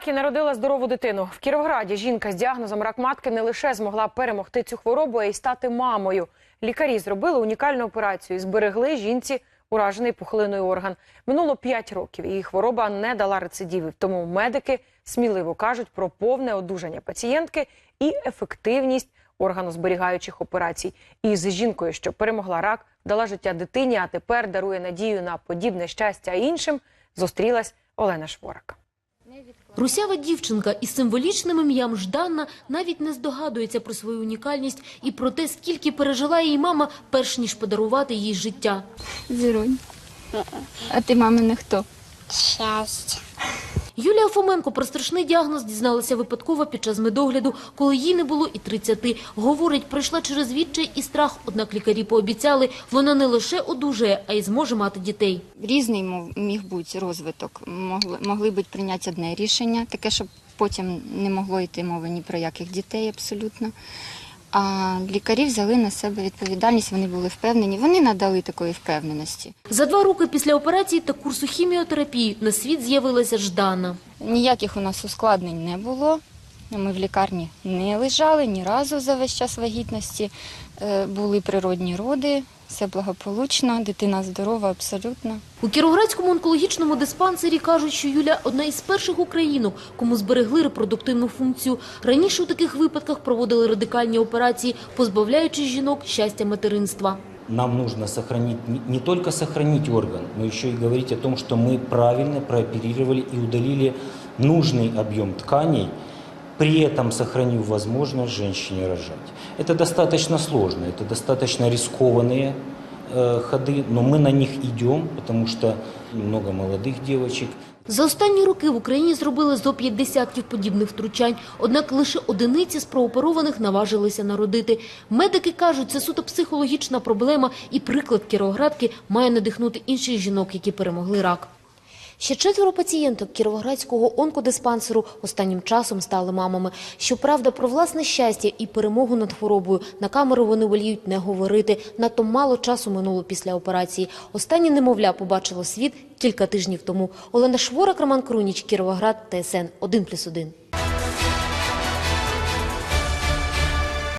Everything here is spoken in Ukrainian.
рак і народила здорову дитину. В Кіровграді жінка з діагнозом рак матки не лише змогла перемогти цю хворобу, а й стати мамою. Лікарі зробили унікальну операцію і зберегли жінці уражений пухлиною орган. Минуло 5 років, її хвороба не дала рецидивів. Тому медики сміливо кажуть про повне одужання пацієнтки і ефективність органозберігаючих операцій. І з жінкою, що перемогла рак, дала життя дитині, а тепер дарує надію на подібне щастя іншим, зустрілась Олена Шворак. Русява дівчинка із символічним ім'ям Жданна навіть не здогадується про свою унікальність і про те, скільки пережила її мама, перш ніж подарувати їй життя. Зірунь. А ти мамине хто? Щастя. Юлія Фоменко про страшний діагноз дізналася випадково під час медогляду, коли їй не було і 30. Говорить, пройшла через відчай і страх, однак лікарі пообіцяли, вона не лише одужає, а й зможе мати дітей. Різний міг бути розвиток. Могли, могли бути прийняти одне рішення, таке, щоб потім не могло йти мови ні про яких дітей абсолютно. А лікарі взяли на себе відповідальність, вони були впевнені, вони надали такої впевненості. За два роки після операції та курсу хіміотерапії на світ з'явилася Ждана. Ніяких у нас ускладнень не було. Ми в лікарні не лежали ні разу за весь час вагітності. Е, Були природні роди, все благополучно, дитина здорова абсолютно. У Кіровоградському онкологічному диспансері кажуть, що Юля одна із перших українок, кому зберегли репродуктивну функцію. Раніше у таких випадках проводили радикальні операції, позбавляючи жінок щастя материнства. Нам нужно сохранить, не- не только сохранить орган, но еще и говорить о том, что мы правильно прооперировали и удалили нужный объем тканей, при этом сохранив возможность женщине рожать. Это достаточно сложно, это достаточно рискованные э, ходы, но мы на них идем, потому что много молодых девочек. За останні роки в Україні зробили зо 50 подібних втручань, однак лише одиниці з прооперованих наважилися народити. Медики кажуть, це суто психологічна проблема, і приклад Кіровоградки має надихнути інших жінок, які перемогли рак. Ще четверо пацієнток Кіровоградського онкодиспансеру останнім часом стали мамами. Щоправда, про власне щастя і перемогу над хворобою на камеру вони воліють не говорити. Надто мало часу минуло після операції. Останнє немовля побачило світ кілька тижнів тому. Олена Шворак, Роман Круніч, Кіровоград, ТСН 1+,1.